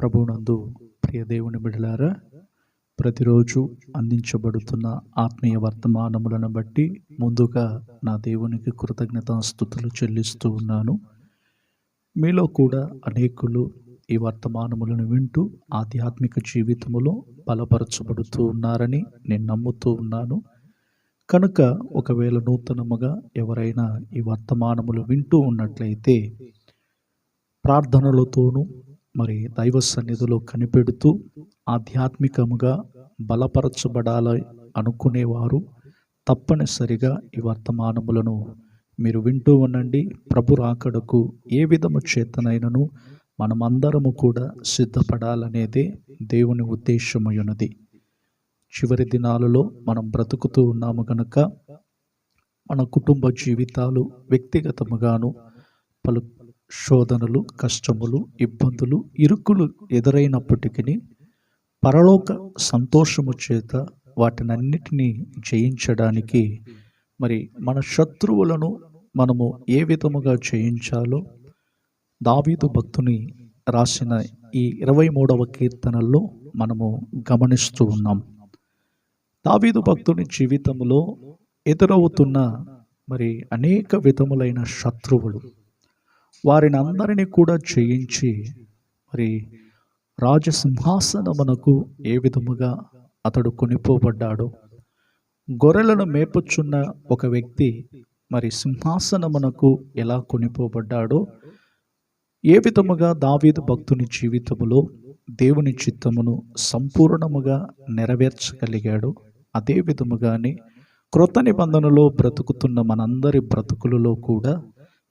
ప్రభునందు ప్రియ దేవుని బిడలారా ప్రతిరోజు అందించబడుతున్న ఆత్మీయ వర్తమానములను బట్టి ముందుగా నా దేవునికి కృతజ్ఞతాస్థుతులు చెల్లిస్తూ ఉన్నాను. మీలో కూడా అనేకులు ఈ వర్తమానములను వింటూ ఆధ్యాత్మిక జీవితములో బలపరచబడుతూ ఉన్నారని నేను నమ్ముతూ ఉన్నాను. కనుక ఒకవేళ నూతనముగా ఎవరైనా ఈ వర్తమానములు వింటూ ఉన్నట్లయితే ప్రార్థనలతోనూ మరి దైవ సన్నిధిలో కనిపెడుతూ ఆధ్యాత్మికముగా బలపరచబడాలి అనుకునేవారు. తప్పనిసరిగా ఈ వర్తమానములను మీరు వింటూ ఉండండి. ప్రభు రాకడకు ఏ విధము చేతనైనను మనమందరము కూడా సిద్ధపడాలనేదే దేవుని ఉద్దేశమయ్యున్నది చివరి దినాలలో మనం బ్రతుకుతూ ఉన్నాము గనుక మన కుటుంబ జీవితాలు వ్యక్తిగతముగాను పలు శోధనలు కష్టములు ఇబ్బందులు ఇరుకులు ఎదురైనప్పటికీ పరలోక సంతోషము చేత వాటినన్నిటినీ జయించడానికి మరి మన శత్రువులను మనము ఏ విధముగా జయించాలో దావీదు భక్తుని రాసిన ఈ ఇరవై మూడవ కీర్తనల్లో మనము గమనిస్తూ ఉన్నాం. దావీదు భక్తుని జీవితంలో ఎదురవుతున్న మరి అనేక విధములైన శత్రువులు వారిని అందరినీ కూడా చేయించి మరి రాజసింహాసనమునకు ఏ విధముగా అతడు కొనిపోబడ్డాడు గొర్రెలను మేపుచున్న ఒక వ్యక్తి మరి సింహాసనమునకు ఎలా కొనిపోబడ్డాడో ఏ విధముగా దావీదు భక్తుని జీవితములో దేవుని చిత్తమును సంపూర్ణముగా నెరవేర్చగలిగాడు అదే విధముగానే క్రొత్త నిబంధనలో బ్రతుకుతున్న మనందరి బ్రతుకులలో కూడా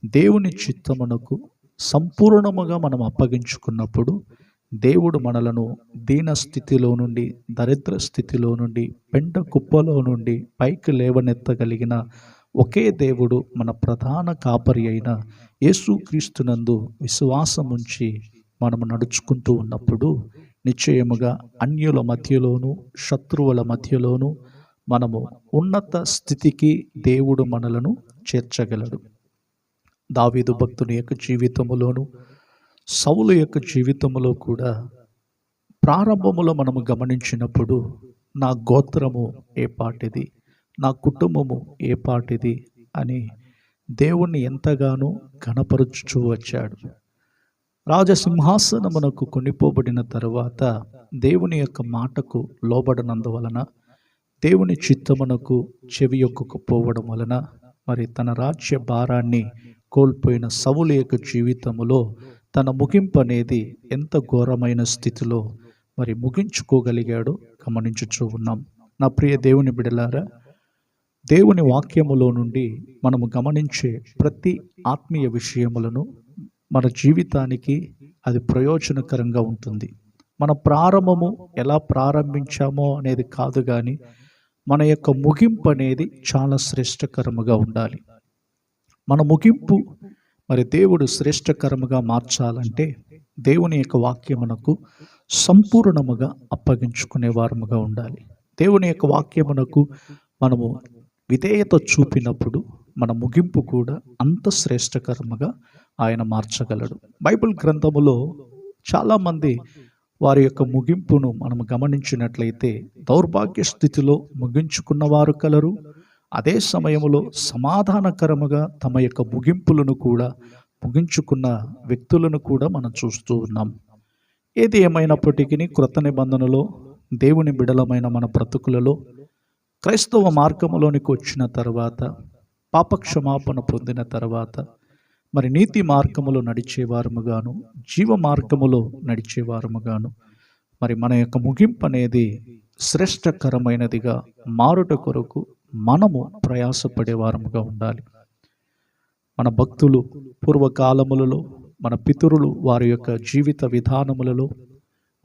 దేవుని చిత్తమునకు సంపూర్ణముగా మనం అప్పగించుకున్నప్పుడు దేవుడు మనలను దీన స్థితిలో నుండి దరిద్ర స్థితిలో నుండి పెంట కుప్పలో నుండి పైకి లేవనెత్తగలిగిన ఒకే దేవుడు మన ప్రధాన కాపరి అయిన యేసుక్రీస్తునందు విశ్వాసముంచి మనము నడుచుకుంటూ ఉన్నప్పుడు నిశ్చయముగా అన్యుల మధ్యలోనూ శత్రువుల మధ్యలోనూ మనము ఉన్నత స్థితికి దేవుడు మనలను చేర్చగలడు. దావీదు భక్తుని యొక్క జీవితములోను సౌలు యొక్క జీవితంలో కూడా ప్రారంభములో మనము గమనించినప్పుడు నా గోత్రము ఏ పాటిది నా కుటుంబము ఏ పాటిది అని దేవుణ్ణి ఎంతగానో గణపరుచుచూ వచ్చాడు. రాజసింహాసనమునకు కొనిపోబడిన తరువాత దేవుని యొక్క మాటకు లోబడనందువలన దేవుని చిత్తమునకు చెవి యొక్కకపోవడం వలన మరి తన రాజ్య భారాన్ని కోల్పోయిన సవులు యొక్క జీవితములో తన ముగింపు అనేది ఎంత ఘోరమైన స్థితిలో మరి ముగించుకోగలిగాడో గమనించుచూ ఉన్నాం. నా ప్రియ దేవుని బిడలారా దేవుని వాక్యములో నుండి మనము గమనించే ప్రతి ఆత్మీయ విషయములను మన జీవితానికి అది ప్రయోజనకరంగా ఉంటుంది. మన ప్రారంభము ఎలా ప్రారంభించామో అనేది కాదు కానీ మన యొక్క ముగింపు అనేది చాలా శ్రేష్టకరముగా ఉండాలి. మన ముగింపు మరి దేవుడు శ్రేష్టకరముగా మార్చాలంటే దేవుని యొక్క వాక్యమునకు సంపూర్ణముగా అప్పగించుకునే వారముగా ఉండాలి. దేవుని యొక్క వాక్యమునకు మనము విధేయత చూపినప్పుడు మన ముగింపు కూడా అంత శ్రేష్టకరముగా ఆయన మార్చగలడు. బైబిల్ గ్రంథములో చాలామంది వారి యొక్క ముగింపును మనం గమనించినట్లయితే దౌర్భాగ్య స్థితిలో ముగించుకున్నవారు కలరు అదే సమయంలో సమాధానకరముగా తమ యొక్క ముగింపులను కూడా ముగించుకున్న వ్యక్తులను కూడా మనం చూస్తూ ఉన్నాం. ఏది ఏమైనప్పటికీ క్రొత్త నిబంధనలో దేవుని బిడలమైన మన బ్రతుకులలో క్రైస్తవ మార్గములోనికి వచ్చిన తర్వాత పాపక్షమాపణ పొందిన తర్వాత మరి నీతి మార్గములో నడిచేవారముగాను జీవ మార్గములో నడిచేవారముగాను మరి మన యొక్క ముగింపు అనేది శ్రేష్టకరమైనదిగా మారుట కొరకు మనము ప్రయాసపడేవారముగా ఉండాలి. మన భక్తులు పూర్వకాలములలో మన పితరులు వారి యొక్క జీవిత విధానములలో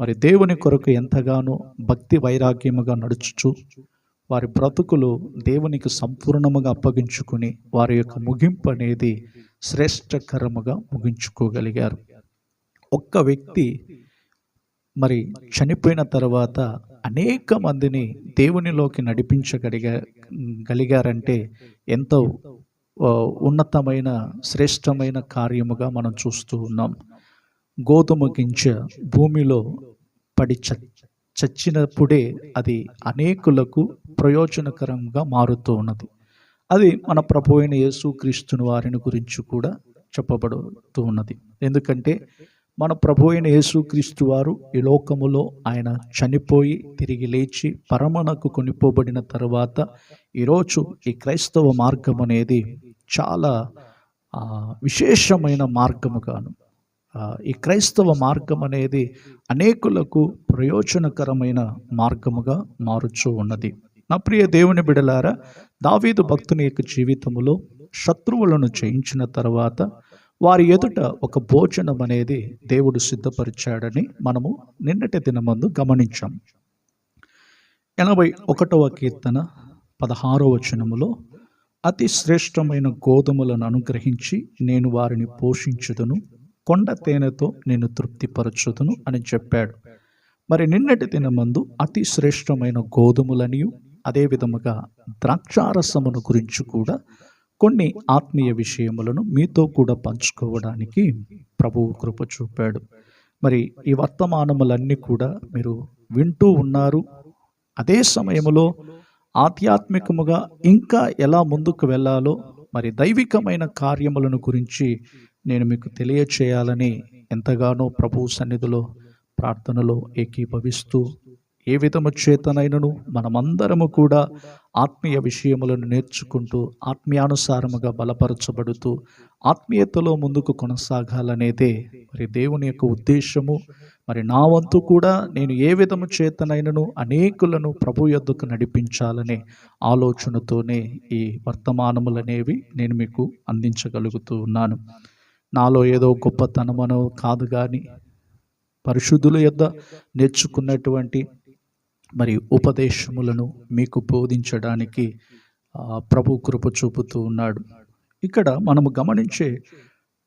మరి దేవుని కొరకు ఎంతగానో భక్తి వైరాగ్యముగా నడుచుచు వారి బ్రతుకులు దేవునికి సంపూర్ణముగా అప్పగించుకుని వారి యొక్క ముగింపు అనేది శ్రేష్టకరముగా ముగించుకోగలిగారు. ఒక్క వ్యక్తి మరి చనిపోయిన తర్వాత అనేక మందిని దేవునిలోకి నడిపించగలిగా గలిగారంటే ఎంతో ఉన్నతమైన శ్రేష్టమైన కార్యముగా మనం చూస్తూ ఉన్నాం. గోధుమ గింజ భూమిలో పడి చ చచ్చినప్పుడే అది అనేకులకు ప్రయోజనకరంగా మారుతూ ఉన్నది. అది మన ప్రభు అయిన యేసుక్రీస్తుని వారిని గురించి కూడా చెప్పబడుతూ ఉన్నది. ఎందుకంటే మన ప్రభు అయిన యేసుక్రీస్తు వారు ఈ లోకములో ఆయన చనిపోయి తిరిగి లేచి పరమణకు కొనిపోబడిన తర్వాత ఈరోజు ఈ క్రైస్తవ మార్గం అనేది చాలా విశేషమైన మార్గముగాను ఈ క్రైస్తవ మార్గం అనేది అనేకులకు ప్రయోజనకరమైన మార్గముగా మారుచూ ఉన్నది. నా ప్రియ దేవుని బిడలారా దావీదు భక్తుని యొక్క జీవితములో శత్రువులను జయించిన తర్వాత వారి ఎదుట ఒక భోజనం అనేది దేవుడు సిద్ధపరిచాడని మనము నిన్నటి దినమందు గమనించాం. ఎనభై ఒకటవ కీర్తన పదహారవ వచనములో అతి శ్రేష్టమైన గోధుమలను అనుగ్రహించి నేను వారిని పోషించుదును కొండ తేనెతో నేను తృప్తిపరచుదును అని చెప్పాడు. మరి నిన్నటి దినమందు అతి శ్రేష్టమైన గోధుమలనియు అదే విధముగా ద్రాక్షారసమును గురించి కూడా కొన్ని ఆత్మీయ విషయములను మీతో కూడా పంచుకోవడానికి ప్రభువు కృప చూపాడు. మరి ఈ వర్తమానములన్నీ కూడా మీరు వింటూ ఉన్నారు. అదే సమయంలో ఆధ్యాత్మికముగా ఇంకా ఎలా ముందుకు వెళ్ళాలో మరి దైవికమైన కార్యములను గురించి నేను మీకు తెలియచేయాలని ఎంతగానో ప్రభు సన్నిధిలో ప్రార్థనలో ఏకీభవిస్తూ ఏ విధము చేతనైనను మనమందరము కూడా ఆత్మీయ విషయములను నేర్చుకుంటూ ఆత్మీయానుసారముగా బలపరచబడుతూ ఆత్మీయతలో ముందుకు కొనసాగాలనేదే మరి దేవుని యొక్క ఉద్దేశము. మరి నా వంతు కూడా నేను ఏ విధము చేతనైనను అనేకులను ప్రభు యొద్దకు నడిపించాలనే ఆలోచనతోనే ఈ వర్తమానములనేవి నేను మీకు అందించగలుగుతూ ఉన్నాను. నాలో ఏదో గొప్పతనమనో కాదు కానీ పరిశుద్ధుల యొద్ద నేర్చుకున్నటువంటి మరి ఉపదేశములను మీకు బోధించడానికి ప్రభు కృప చూపుతూ ఉన్నాడు. ఇక్కడ మనము గమనించే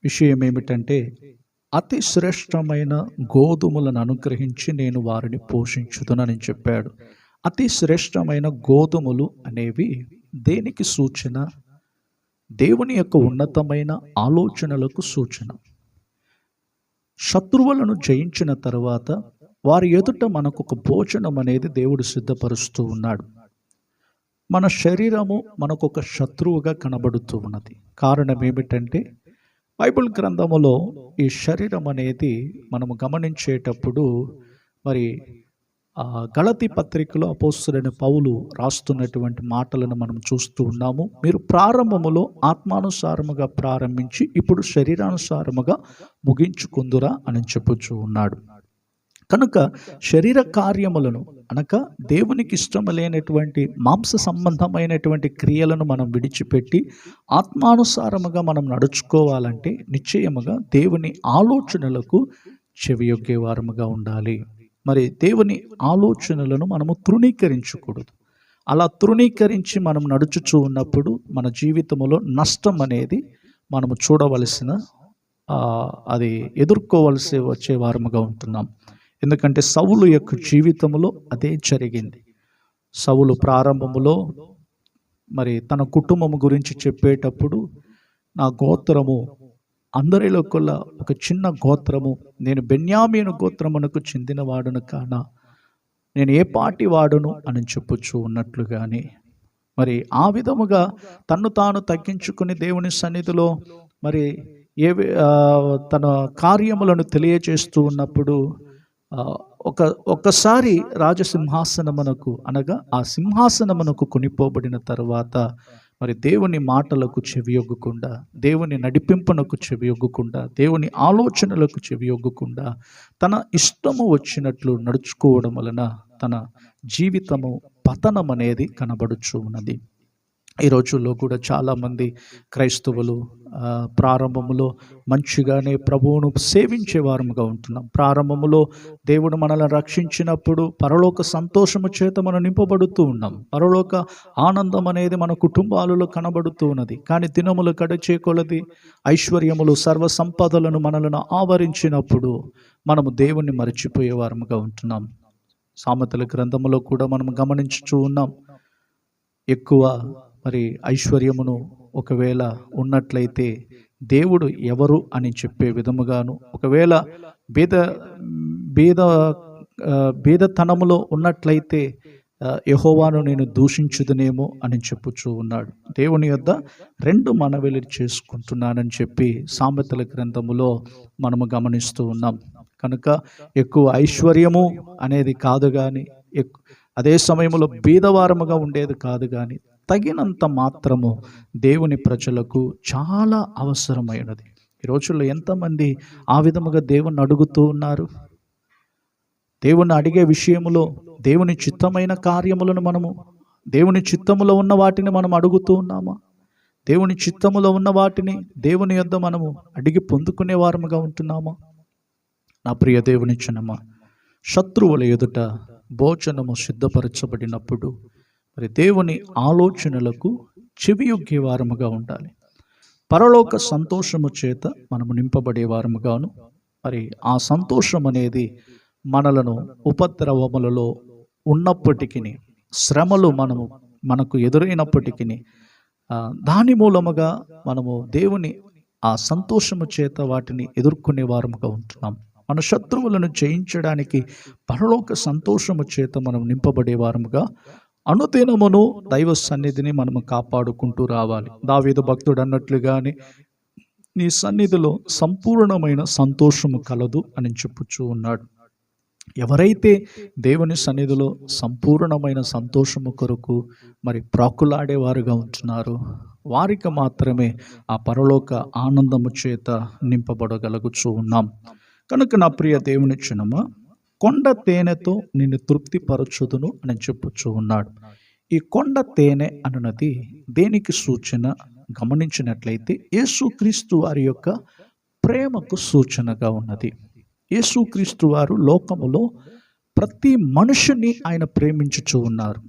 విషయం ఏమిటంటే అతి శ్రేష్టమైన గోధుమలను అనుగ్రహించి నేను వారిని పోషించుదునని చెప్పాడు. అతి శ్రేష్టమైన గోధుమలు అనేవి దేనికి సూచన? దేవుని యొక్క ఉన్నతమైన ఆలోచనలకు సూచన. శత్రువులను జయించిన తర్వాత వారి ఎదుట మనకు ఒక భోజనం అనేది దేవుడు సిద్ధపరుస్తూ ఉన్నాడు. మన శరీరము మనకు ఒక శత్రువుగా కనబడుతూ ఉన్నది. కారణం ఏమిటంటే బైబిల్ గ్రంథములో ఈ శరీరం అనేది మనము గమనించేటప్పుడు మరి గళతి పత్రికలో అపోస్తులైన పౌలు రాస్తున్నటువంటి మాటలను మనం చూస్తూ ఉన్నాము. మీరు ప్రారంభములో ఆత్మానుసారముగా ప్రారంభించి ఇప్పుడు శరీరానుసారముగా ముగించుకుందురా అని చెప్పుచూ ఉన్నాడు. కనుక శరీర కార్యములను అనగా దేవునికి ఇష్టం లేనటువంటి మాంస సంబంధమైనటువంటి క్రియలను మనం విడిచిపెట్టి ఆత్మానుసారముగా మనం నడుచుకోవాలంటే నిశ్చయముగా దేవుని ఆలోచనలకు చెవియొగ్గే వారముగా ఉండాలి. మరి దేవుని ఆలోచనలను మనము తృణీకరించకూడదు. అలా తృణీకరించి మనం నడుచుచూ ఉన్నప్పుడు మన జీవితంలో నష్టం అనేది మనము చూడవలసిన అది ఎదుర్కోవలసి వచ్చే వారముగా ఉంటున్నాం. ఎందుకంటే సవులు యొక్క జీవితంలో అదే జరిగింది. సవులు ప్రారంభములో మరి తన కుటుంబం గురించి చెప్పేటప్పుడు నా గోత్రము అందరిలో కల్లా ఒక చిన్న గోత్రము నేను బెన్యామీను గోత్రమునకు చెందినవాడును కానా నేను ఏ పాటి వాడును అని చెప్పుచూ ఉన్నట్లుగానే మరి ఆ విధముగా తన్ను తాను తగ్గించుకుని దేవుని సన్నిధిలో మరి ఏ తన కార్యములను తెలియజేస్తూ ఉన్నప్పుడు ఒక ఒక్కసారి రాజసింహాసనమునకు అనగా ఆ సింహాసనమునకు కొనిపోబడిన తర్వాత మరి దేవుని మాటలకు చెవియొగ్గకుండా దేవుని నడిపింపునకు చెవియొగ్గకుండా దేవుని ఆలోచనలకు చెవియొగ్గకుండా తన ఇష్టము వచ్చినట్లు నడుచుకోవడం వలన తన జీవితము పతనం అనేది కనబడుచు ఉన్నది ఈ రోజుల్లో కూడా చాలామంది క్రైస్తవులు ప్రారంభములో మంచిగానే ప్రభువును సేవించేవారముగా ఉంటున్నాం. ప్రారంభములో దేవుడు మనల్ని రక్షించినప్పుడు పరలోక సంతోషము చేత మనం నింపబడుతూ ఉన్నాం. పరలోక ఆనందం అనేది మన కుటుంబాలలో కనబడుతూ ఉన్నది. కానీ దినములు గడిచే కొలది ఐశ్వర్యములు సర్వ సంపదలను మనలను ఆవరించినప్పుడు మనము దేవుణ్ణి మరచిపోయేవారముగా ఉంటున్నాం. సామెతల గ్రంథములో కూడా మనం గమనించుచూ ఉన్నాం. ఎక్కువ మరి ఐశ్వర్యమును ఒకవేళ ఉన్నట్లయితే దేవుడు ఎవరు అని చెప్పే విధముగాను ఒకవేళ బీద బీద బీదతనములో ఉన్నట్లయితే యహోవాను నేను దూషించుదనేమో అని చెప్పుచూ ఉన్నాడు. దేవుని యొద్ద రెండు మనవిలు చేసుకుంటున్నానని చెప్పి సామెతల గ్రంథములో మనము గమనిస్తూ ఉన్నాం. కనుక ఎక్కువ ఐశ్వర్యము అనేది కాదు కానీ ఎక్కు అదే సమయంలో బీదవారముగా ఉండేది కాదు కానీ తగినంత మాత్రము దేవుని ప్రజలకు చాలా అవసరమైనది. ఈ రోజుల్లో ఎంతమంది ఆ విధముగా దేవుణ్ణి అడుగుతూ ఉన్నారు? దేవుణ్ణి అడిగే విషయములో దేవుని చిత్తమైన కార్యములను మనము దేవుని చిత్తములో ఉన్న వాటిని మనం అడుగుతూ ఉన్నామా? దేవుని చిత్తములో ఉన్న వాటిని దేవుని యొద్ద మనము అడిగి పొందుకునే వారముగా ఉంటున్నామా? నా ప్రియ దేవుని చిన్నమా శత్రువుల ఎదుట భోజనము సిద్ధపరచబడినప్పుడు మరి దేవుని ఆలోచనలకు చెవియొగ్గే వారముగా ఉండాలి. పరలోక సంతోషము చేత మనము నింపబడే వారముగాను మరి ఆ సంతోషం అనేది మనలను ఉపద్రవములలో ఉన్నప్పటికీ శ్రమలు మనము మనకు ఎదురైనప్పటికీ దాని మూలముగా మనము దేవుని ఆ సంతోషము చేత వాటిని ఎదుర్కొనే వారముగా ఉంటున్నాం. మన శత్రువులను జయించడానికి పరలోక సంతోషము చేత మనం నింపబడే వారముగా అనుదినమును దైవ సన్నిధిని మనము కాపాడుకుంటూ రావాలి. దావీదు భక్తుడు అన్నట్లుగానే నీ సన్నిధిలో సంపూర్ణమైన సంతోషము కలదు అని చెప్పుచూ ఉన్నాడు. ఎవరైతే దేవుని సన్నిధిలో సంపూర్ణమైన సంతోషము కొరకు మరి ప్రాకులాడేవారుగా ఉంటున్నారో వారికి మాత్రమే ఆ పరలోక ఆనందము చేత నింపబడగలుగుచూ ఉన్నాం. కనుక నా ప్రియ దేవుని చిన్నమా కొండ తేనెతో నిన్ను తృప్తిపరచుదును అని చెప్పుచూ ఉన్నాడు. ఈ కొండ తేనె అనున్నది దేనికి సూచన? గమనించినట్లయితే యేసుక్రీస్తు వారి యొక్క ప్రేమకు సూచనగా ఉన్నది. యేసుక్రీస్తు వారు లోకములో ప్రతి మనుషుని ఆయన ప్రేమించుచూ ఉన్నారు.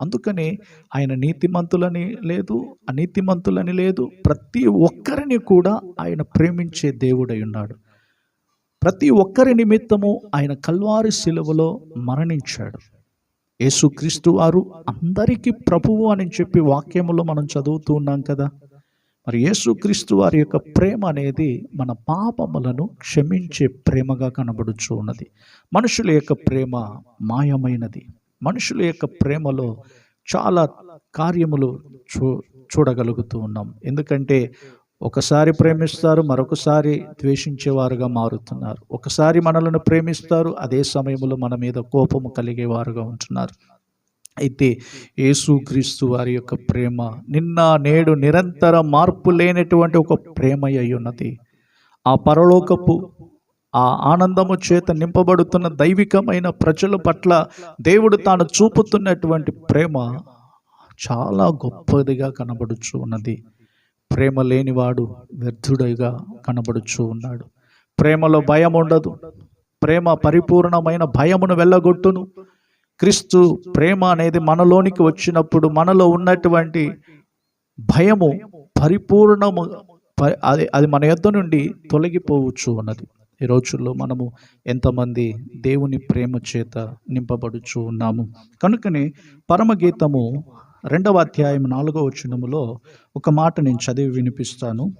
అందుకనే ఆయన నీతిమంతులని లేదు అనీతిమంతులని లేదు ప్రతి ఒక్కరిని కూడా ఆయన ప్రేమించే దేవుడై ఉన్నాడు. ప్రతి ఒక్కరి నిమిత్తము ఆయన కల్వారి శిలువలో మరణించాడు. యేసుక్రీస్తు వారు అందరికీ ప్రభువు అని చెప్పి వాక్యములో మనం చదువుతూ ఉన్నాం కదా. మరి యేసుక్రీస్తు వారి యొక్క ప్రేమ అనేది మన పాపములను క్షమించే ప్రేమగా కనబడుచు ఉన్నది. మనుషుల యొక్క ప్రేమ మాయమైనది. మనుషుల యొక్క ప్రేమలో చాలా కార్యములు చూ చూడగలుగుతూ ఉన్నాం. ఎందుకంటే ఒకసారి ప్రేమిస్తారు మరొకసారి ద్వేషించేవారుగా మారుతున్నారు. ఒకసారి మనలను ప్రేమిస్తారు అదే సమయంలో మన మీద కోపము కలిగేవారుగా ఉంటున్నారు. అయితే యేసుక్రీస్తు వారి యొక్క ప్రేమ నిన్న నేడు నిరంతర మార్పు లేనటువంటి ఒక ప్రేమ అయి ఉన్నది. ఆ పరలోకపు ఆ ఆనందము చేత నింపబడుతున్న దైవికమైన ప్రజల పట్ల దేవుడు తాను చూపుతున్నటువంటి ప్రేమ చాలా గొప్పదిగా కనబడుచు ఉన్నది. ప్రేమ లేనివాడు వ్యర్థుడిగా కనబడుచు ఉన్నాడు. ప్రేమలో భయం ఉండదు. ప్రేమ పరిపూర్ణమైన భయమును వెళ్ళగొట్టును. క్రీస్తు ప్రేమ అనేది మనలోనికి వచ్చినప్పుడు మనలో ఉన్నటువంటి భయము పరిపూర్ణము ప- అది అది మన యొద్ద నుండి తొలగిపోవచ్చు ఉన్నది ఈ రోజుల్లో మనము ఎంతమంది దేవుని ప్రేమ చేత నింపబడుచు ఉన్నాము. కనుకనే పరమగీతము రెండవ అధ్యాయం నాలుగవ వచనములో ఒక మాట నేను చదివి వినిపిస్తాను.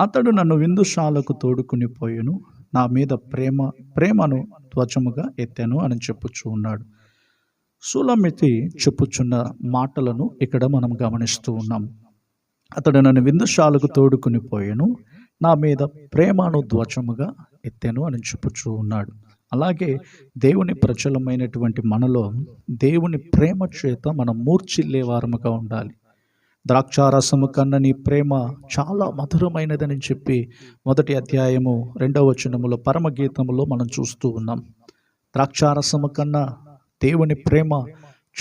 అతడు నన్ను విందుశాలకు తోడుకుని పోయెను నా మీద ప్రేమ ప్రేమను ధ్వజముగా ఎత్తాను అని చెప్పుచూ ఉన్నాడు. సులమితి చెప్పుచున్న మాటలను ఇక్కడ మనం గమనిస్తూ ఉన్నాం. అతడు నన్ను విందుశాలకు తోడుకుని పోయాను నా మీద ప్రేమను ధ్వజముగా ఎత్తాను అని చెప్పుచూ ఉన్నాడు. అలాగే దేవుని ప్రచలమైనటువంటి మనలో దేవుని ప్రేమ చేత మనం మూర్చిల్లే వారముగా ఉండాలి. ద్రాక్షారసము కన్న నీ ప్రేమ చాలా మధురమైనదని చెప్పి మొదటి అధ్యాయము రెండవ వచనములో పరమగీతములో మనం చూస్తూ ఉన్నాం. ద్రాక్షారసము కన్నా దేవుని ప్రేమ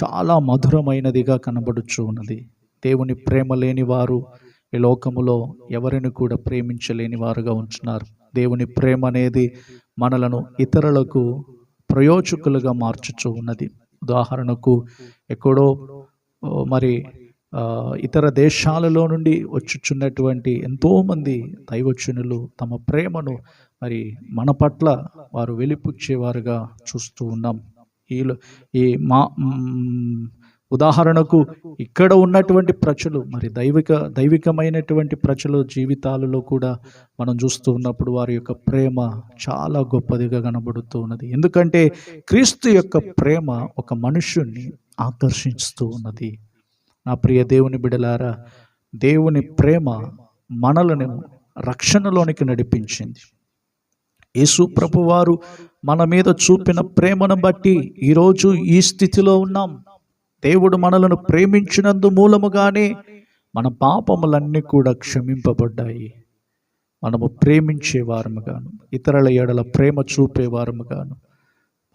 చాలా మధురమైనదిగా కనబడుచు ఉన్నది. దేవుని ప్రేమ లేని వారు ఈ లోకములో ఎవరిని కూడా ప్రేమించలేని వారుగా ఉంటున్నారు దేవుని ప్రేమ అనేది మనలను ఇతరులకు ప్రయోజకులుగా మార్చుచూ ఉన్నది. ఉదాహరణకు ఎక్కడో మరి ఇతర దేశాలలో నుండి వచ్చుచున్నటువంటి ఎంతోమంది దైవచనులు తమ ప్రేమను మరి మన పట్ల వారు వెలిపుచ్చేవారుగా చూస్తూ ఉన్నాం. ఈ ఈ మా ఉదాహరణకు ఇక్కడ ఉన్నటువంటి ప్రజలు మరి దైవిక దైవికమైనటువంటి ప్రజల జీవితాలలో కూడా మనం చూస్తూ ఉన్నప్పుడు వారి యొక్క ప్రేమ చాలా గొప్పదిగా కనబడుతూ ఉన్నది. ఎందుకంటే క్రీస్తు యొక్క ప్రేమ ఒక మనుష్యుణ్ణి ఆకర్షిస్తూ ఉన్నది. నా ప్రియ దేవుని బిడలారా దేవుని ప్రేమ మనలను రక్షణలోనికి నడిపించింది. యేసు ప్రభువారు మన మీద చూపిన ప్రేమను బట్టి ఈరోజు ఈ స్థితిలో ఉన్నాం. దేవుడు మనలను ప్రేమించినందు మూలముగానే మన పాపములన్నీ కూడా క్షమింపబడ్డాయి. మనము ప్రేమించే వారముగాను ఇతరుల ఏడల ప్రేమ చూపేవారముగాను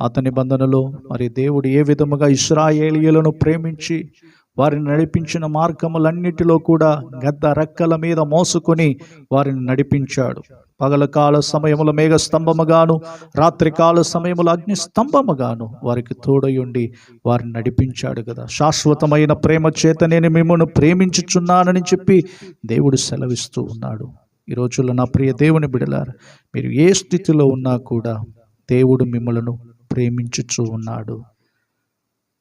పాత నిబంధనలో మరి దేవుడు ఏ విధముగా ఇస్రాయేలియలను ప్రేమించి వారిని నడిపించిన మార్గములన్నిటిలో కూడా గద్ద రెక్కల మీద మోసుకొని వారిని నడిపించాడు. పగల కాల సమయముల మేఘ స్తంభముగాను రాత్రికాల సమయముల అగ్ని స్తంభముగాను వారికి తోడయుండి వారిని నడిపించాడు కదా. శాశ్వతమైన ప్రేమ చేత నేను మిమ్మల్ని ప్రేమించుచున్నానని చెప్పి దేవుడు సెలవిస్తూ ఉన్నాడు. ఈ రోజుల్లో నా ప్రియ దేవుని బిడలారు మీరు ఏ స్థితిలో ఉన్నా కూడా దేవుడు మిమ్మలను ప్రేమించుచూ ఉన్నాడు.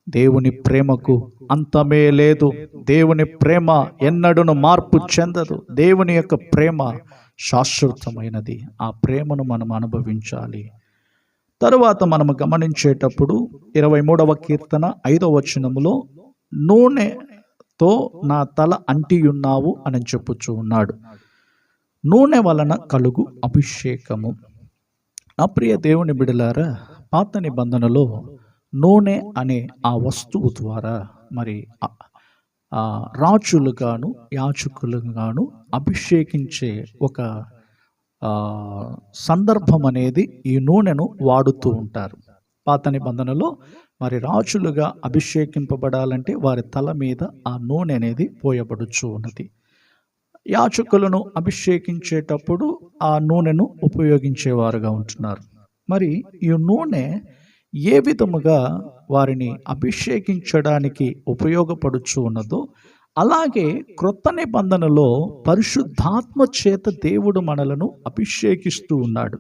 దేవుని ప్రేమకు అంతమే లేదు. దేవుని ప్రేమ ఎన్నడను మార్పు చెందదు. దేవుని యొక్క ప్రేమ శాశ్వతమైనది. ఆ ప్రేమను మనం అనుభవించాలి. తరువాత మనము గమనించేటప్పుడు ఇరవై మూడవ కీర్తన ఐదవ వచనములో నూనెతో నా తల అంటియున్నావు అని చెప్పుచూ ఉన్నాడు. నూనె వలన కలుగు అభిషేకము. నా ప్రియ దేవుని బిడలారా పాత నిబంధనలో నూనె అనే ఆ వస్తువు ద్వారా మరి రాజులుగాను యాచకులుగాను అభిషేకించే ఒక సందర్భం అనేది ఈ నూనెను వాడుతూ ఉంటారు. పాత నిబంధనలో మరి రాజులుగా అభిషేకింపబడాలంటే వారి తల మీద ఆ నూనె అనేది పోయబడుచు ఉన్నది. యాచకులను అభిషేకించేటప్పుడు ఆ నూనెను ఉపయోగించేవారుగా ఉంటున్నారు. మరి ఈ నూనె ఏ విధముగా వారిని అభిషేకించడానికి ఉపయోగపడుచు ఉన్నదో అలాగే క్రొత్త నిబంధనలో పరిశుద్ధాత్మ చేత దేవుడు మనలను అభిషేకిస్తూ ఉన్నాడు.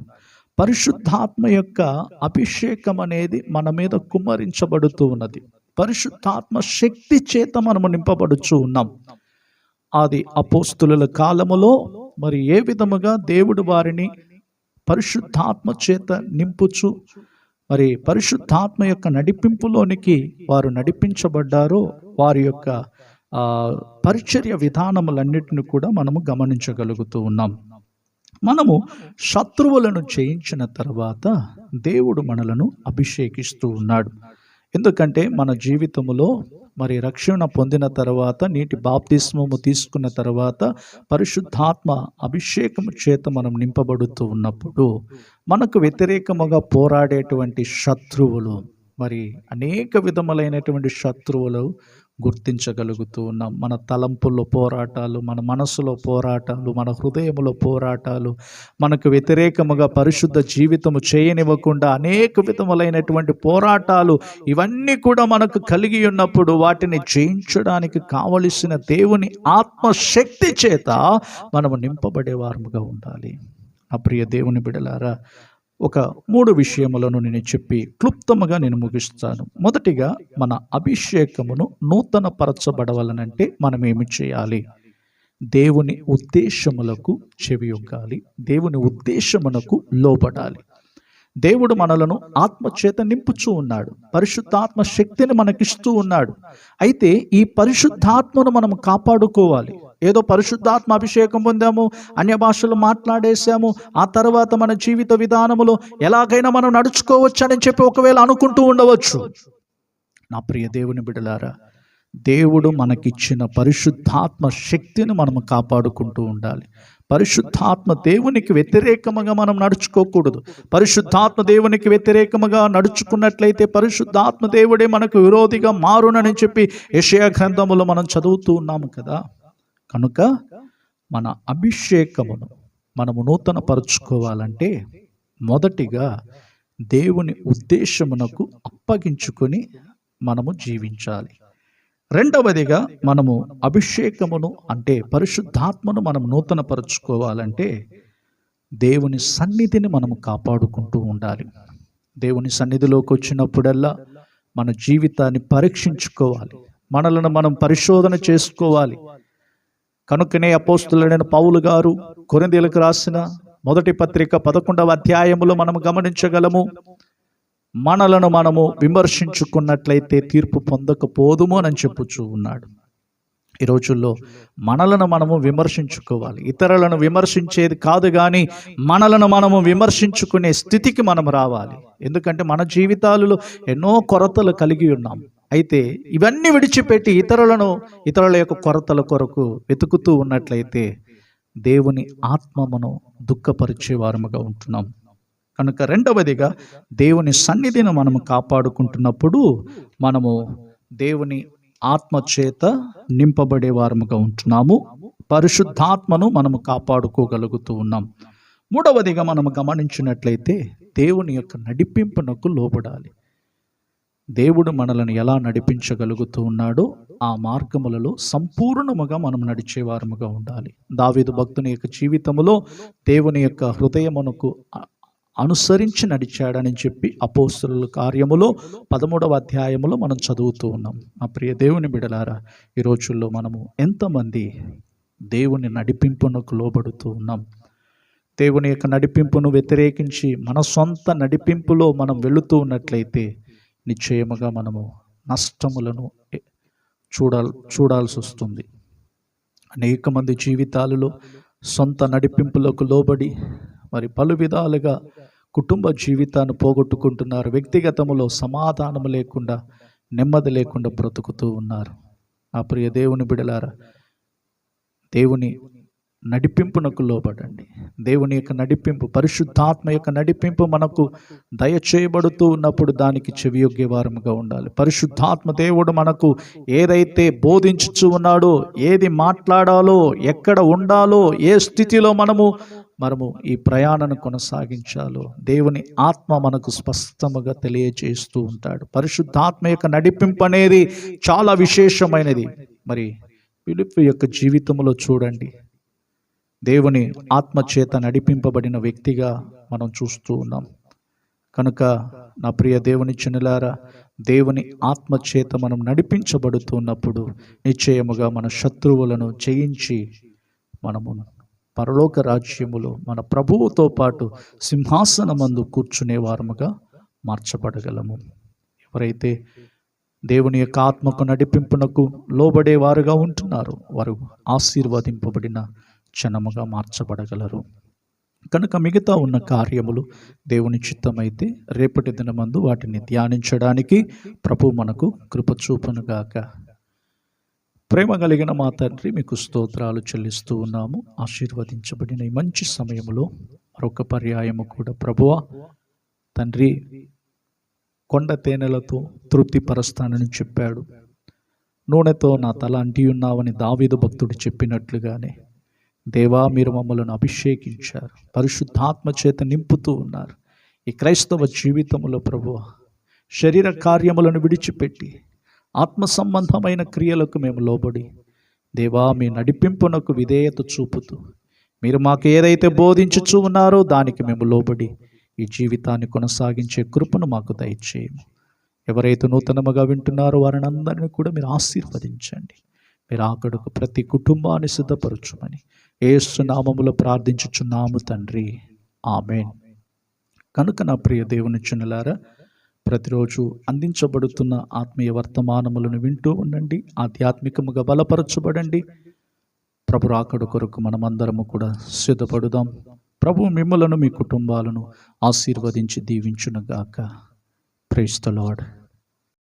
పరిశుద్ధాత్మ యొక్క అభిషేకం అనేది మన మీద కుమ్మరించబడుతూ ఉన్నది. పరిశుద్ధాత్మ శక్తి చేత మనము నింపబడుచు ఉన్నాం. అది అపోస్తుల కాలములో మరి ఏ విధముగా దేవుడు వారిని పరిశుద్ధాత్మ చేత నింపుచు మరి పరిశుద్ధాత్మ యొక్క నడిపింపులోనికి వారు నడిపించబడ్డారో వారి యొక్క పరిచర్య విధానములన్నిటిని కూడా మనము గమనించగలుగుతూ ఉన్నాం. మనము శత్రువులను జయించిన తర్వాత దేవుడు మనలను అభిషేకిస్తూ ఉన్నాడు. ఎందుకంటే మన జీవితంలో మరి రక్షణ పొందిన తర్వాత నీటి బాప్తిస్మము తీసుకున్న తర్వాత పరిశుద్ధాత్మ అభిషేకము చేత మనం నింపబడుతూ ఉన్నప్పుడు మనకు వ్యతిరేకముగా పోరాడేటువంటి శత్రువులు మరి అనేక విధములైనటువంటి శత్రువులు గుర్తించగలుగుతూ ఉన్నాం. మన తలంపుల్లో పోరాటాలు మన మనసులో పోరాటాలు మన హృదయంలో పోరాటాలు మనకు వ్యతిరేకముగా పరిశుద్ధ జీవితము చేయనివ్వకుండా అనేక విధములైనటువంటి పోరాటాలు ఇవన్నీ కూడా మనకు కలిగి ఉన్నప్పుడు వాటిని జయించడానికి కావలసిన దేవుని ఆత్మశక్తి చేత మనము నింపబడేవారముగా ఉండాలి. ఆ ప్రియ దేవుని బిడలారా ఒక మూడు విషయములను నేను చెప్పి క్లుప్తముగా నేను ముగిస్తాను. మొదటిగా మన అభిషేకమును నూతన పరచబడవలనంటే మనం ఏమి చేయాలి? దేవుని ఉద్దేశములకు చెవియొగ్గాలి దేవుని ఉద్దేశమునకు లోబడాలి. దేవుడు మనలను ఆత్మచేత నింపుచూ ఉన్నాడు. పరిశుద్ధాత్మ శక్తిని మనకిస్తూ ఉన్నాడు. అయితే ఈ పరిశుద్ధాత్మను మనం కాపాడుకోవాలి. ఏదో పరిశుద్ధాత్మ అభిషేకం పొందాము అన్య భాషలు మాట్లాడేశాము. ఆ తర్వాత మన జీవిత విధానములో ఎలాగైనా మనం నడుచుకోవచ్చు అని చెప్పి ఒకవేళ అనుకుంటూ ఉండవచ్చు. నా ప్రియ దేవుని బిడలారా దేవుడు మనకిచ్చిన పరిశుద్ధాత్మ శక్తిని మనం కాపాడుకుంటూ ఉండాలి. పరిశుద్ధాత్మ దేవునికి వ్యతిరేకముగా మనం నడుచుకోకూడదు. పరిశుద్ధాత్మ దేవునికి వ్యతిరేకముగా నడుచుకున్నట్లయితే పరిశుద్ధాత్మ దేవుడే మనకు విరోధిగా మారునని చెప్పి యషయా గ్రంథములో మనం చదువుతూ ఉన్నాము కదా. కనుక మన అభిషేకమును మనము నూతన పరుచుకోవాలంటే మొదటిగా దేవుని ఉద్దేశమునకు అప్పగించుకొని మనము జీవించాలి. రెండవదిగా మనము అభిషేకమును అంటే పరిశుద్ధాత్మను మనం నూతన పరుచుకోవాలంటే దేవుని సన్నిధిని మనము కాపాడుకుంటూ ఉండాలి. దేవుని సన్నిధిలోకి వచ్చినప్పుడల్లా మన జీవితాన్ని పరీక్షించుకోవాలి. మనలను మనం పరిశోధన చేసుకోవాలి. కనుకనే అపోస్తులైన పౌలు గారు కొరిందీలకు రాసిన మొదటి పత్రిక పదకొండవ అధ్యాయములో మనం గమనించగలము. మనలను మనము విమర్శించుకున్నట్లయితే తీర్పు పొందకపోదుము అని చెప్పుచూ ఉన్నాడు. ఈ రోజుల్లో మనలను మనము విమర్శించుకోవాలి. ఇతరులను విమర్శించేది కాదు కానీ మనలను మనము విమర్శించుకునే స్థితికి మనం రావాలి. ఎందుకంటే మన జీవితాలలో ఎన్నో కొరతలు కలిగి ఉన్నాం. అయితే ఇవన్నీ విడిచిపెట్టి ఇతరులను ఇతరుల యొక్క కొరతల కొరకు వెతుకుతూ ఉన్నట్లయితే దేవుని ఆత్మమును దుఃఖపరిచే వారముగా ఉంటున్నాం. కనుక రెండవదిగా దేవుని సన్నిధిని మనము కాపాడుకుంటున్నప్పుడు మనము దేవుని ఆత్మ చేత నింపబడే వారముగా ఉంటున్నాము. పరిశుద్ధాత్మను మనము కాపాడుకోగలుగుతూ ఉన్నాం. మూడవదిగా మనము గమనించినట్లయితే దేవుని యొక్క నడిపింపునకు లోబడాలి. దేవుడు మనలను ఎలా నడిపించగలుగుతూ ఉన్నాడో ఆ మార్గములలో సంపూర్ణముగా మనం నడిచేవారముగా ఉండాలి. దావీదు భక్తుని యొక్క జీవితములో దేవుని యొక్క హృదయమునకు అనుసరించి నడిచాడని చెప్పి అపోస్తుల కార్యములో పదమూడవ అధ్యాయములో మనం చదువుతూ ఉన్నాం. ఆ ప్రియ దేవుని బిడలారా ఈ రోజుల్లో మనము ఎంతమంది దేవుని నడిపింపునకు లోబడుతూ ఉన్నాం. దేవుని యొక్క నడిపింపును వ్యతిరేకించి మన సొంత నడిపింపులో మనం వెళుతూ ఉన్నట్లయితే నిశ్చయముగా మనము నష్టములను చూడాల్ చూడాల్సి వస్తుంది అనేక మంది జీవితాలలో సొంత నడిపింపులకు లోబడి మరి పలు విధాలుగా కుటుంబ జీవితాన్ని పోగొట్టుకుంటున్నారు. వ్యక్తిగతములో సమాధానము లేకుండా నెమ్మది లేకుండా బ్రతుకుతూ ఉన్నారు. నా ప్రియ దేవుని బిడలారా దేవుని నడిపింపునకు లోబడండి. దేవుని యొక్క నడిపింపు పరిశుద్ధాత్మ యొక్క నడిపింపు మనకు దయచేయబడుతూ ఉన్నప్పుడు దానికి చెవియొగ్గే వారముగా ఉండాలి. పరిశుద్ధాత్మ దేవుడు మనకు ఏదైతే బోధించుచు ఉన్నాడో ఏది మాట్లాడాలో ఎక్కడ ఉండాలో ఏ స్థితిలో మనము మనము ఈ ప్రయాణాన్ని కొనసాగించాలో దేవుని ఆత్మ మనకు స్పష్టముగా తెలియజేస్తూ ఉంటాడు. పరిశుద్ధాత్మ యొక్క నడిపింపు అనేది చాలా విశేషమైనది. మరి పిలుపు యొక్క జీవితంలో చూడండి. దేవుని ఆత్మచేత నడిపింపబడిన వ్యక్తిగా మనం చూస్తూ ఉన్నాం. కనుక నా ప్రియ దేవుని చిన్నలారా దేవుని ఆత్మచేత మనం నడిపించబడుతున్నప్పుడు నిశ్చయముగా మన శత్రువులను జయించి మనము పరలోక రాజ్యములో మన ప్రభువుతో పాటు సింహాసనమందు కూర్చునే వారముగా మార్చబడగలము. ఎవరైతే దేవుని యొక్క ఆత్మకు నడిపింపునకు లోబడే వారుగా ఉంటున్నారు వారు ఆశీర్వదింపబడిన జనముగా మార్చబడగలరు. కనుక మిగతా ఉన్న కార్యములు దేవుని చిత్తమైతే రేపటి దినమందు వాటిని ధ్యానించడానికి ప్రభు మనకు కృపచూపునుగాక ప్రేమ కలిగిన మా తండ్రి మీకు స్తోత్రాలు చెల్లిస్తూ ఉన్నాము. ఆశీర్వదించబడిన ఈ మంచి సమయంలో మరొక పర్యాయము కూడా ప్రభువా తండ్రి కొండ తేనెలతో తృప్తిపరుస్తానని చెప్పాడు. నూనెతో నా తల అంటి ఉన్నావని దావీదు భక్తుడు చెప్పినట్లుగానే దేవా మీరు మమ్మలను అభిషేకించారు. పరిశుద్ధాత్మ చేత నింపుతూ ఉన్నారు. ఈ క్రైస్తవ జీవితంలో ప్రభు శరీర కార్యములను విడిచిపెట్టి ఆత్మ సంబంధమైన క్రియలకు మేము లోబడి దేవా మీ నడిపింపునకు విధేయత చూపుతూ మీరు మాకు ఏదైతే బోధించుచూ ఉన్నారో దానికి మేము లోబడి ఈ జీవితాన్ని కొనసాగించే కృపను మాకు దయచేయము. ఎవరైతే నూతనముగా వింటున్నారో వారిని అందరినీ కూడా మీరు ఆశీర్వదించండి. మీరు ఆకడుకు ప్రతి కుటుంబాన్ని సిద్ధపరచుమని ఏసునామములో ప్రార్థించుచున్నాము తండ్రి. ఆమెన్. కనుక నా ప్రియ దేవుని చున్నలారా ప్రతిరోజు అందించబడుతున్న ఆత్మీయ వర్తమానములను వింటూ ఉండండి ఆధ్యాత్మికముగా బలపరచబడండి. ప్రభు రాకడు కొరకు మనమందరము కూడా సిద్ధపడుదాం. ప్రభు మిమ్మలను మీ కుటుంబాలను ఆశీర్వదించి దీవించునుగాక. Price the